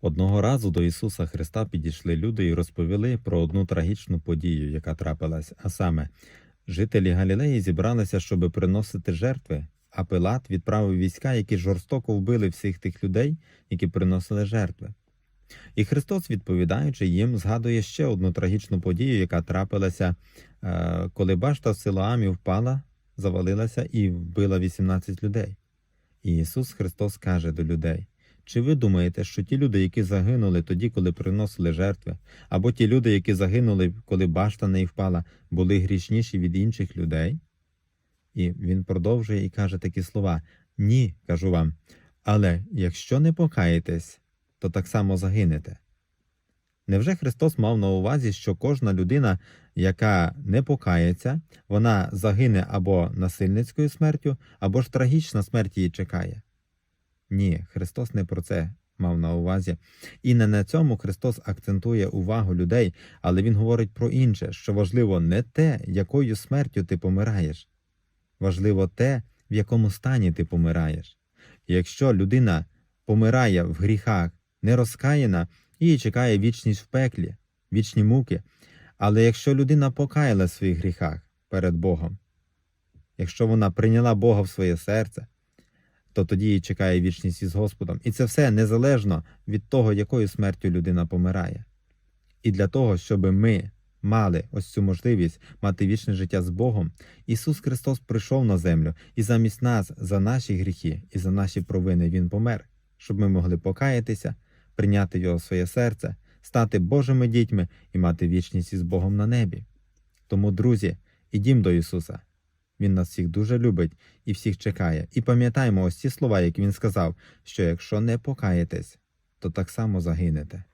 Одного разу до Ісуса Христа підійшли люди і розповіли про одну трагічну подію, яка трапилась, а саме, жителі Галілеї зібралися, щоб приносити жертви, а Пилат відправив війська, які жорстоко вбили всіх тих людей, які приносили жертви. І Христос, відповідаючи їм, згадує ще одну трагічну подію, яка трапилася, е, коли башта в Силоамі впала, завалилася і вбила 18 людей. І Ісус Христос каже до людей: Чи ви думаєте, що ті люди, які загинули тоді, коли приносили жертви, або ті люди, які загинули, коли башта не впала, були грішніші від інших людей? І він продовжує і каже такі слова: Ні, кажу вам. Але якщо не покаєтесь, то так само загинете. Невже Христос мав на увазі, що кожна людина, яка не покається, вона загине або насильницькою смертю, або ж трагічна смерть її чекає? Ні, Христос не про це мав на увазі. І не на цьому Христос акцентує увагу людей, але Він говорить про інше, що важливо не те, якою смертю ти помираєш. Важливо те, в якому стані ти помираєш. Якщо людина помирає в гріхах, не розкаяна, її чекає вічність в пеклі, вічні муки. Але якщо людина покаяла в своїх гріхах перед Богом, якщо вона прийняла Бога в своє серце, то тоді чекає вічність із Господом. І це все незалежно від того, якою смертю людина помирає. І для того, щоб ми мали ось цю можливість мати вічне життя з Богом, Ісус Христос прийшов на землю, і замість нас за наші гріхи і за наші провини Він помер, щоб ми могли покаятися, прийняти Його своє серце, стати Божими дітьми і мати вічність із Богом на небі. Тому, друзі, ідім до Ісуса. Він нас всіх дуже любить і всіх чекає. І пам'ятаємо ось ці слова, які Він сказав, що якщо не покаєтесь, то так само загинете.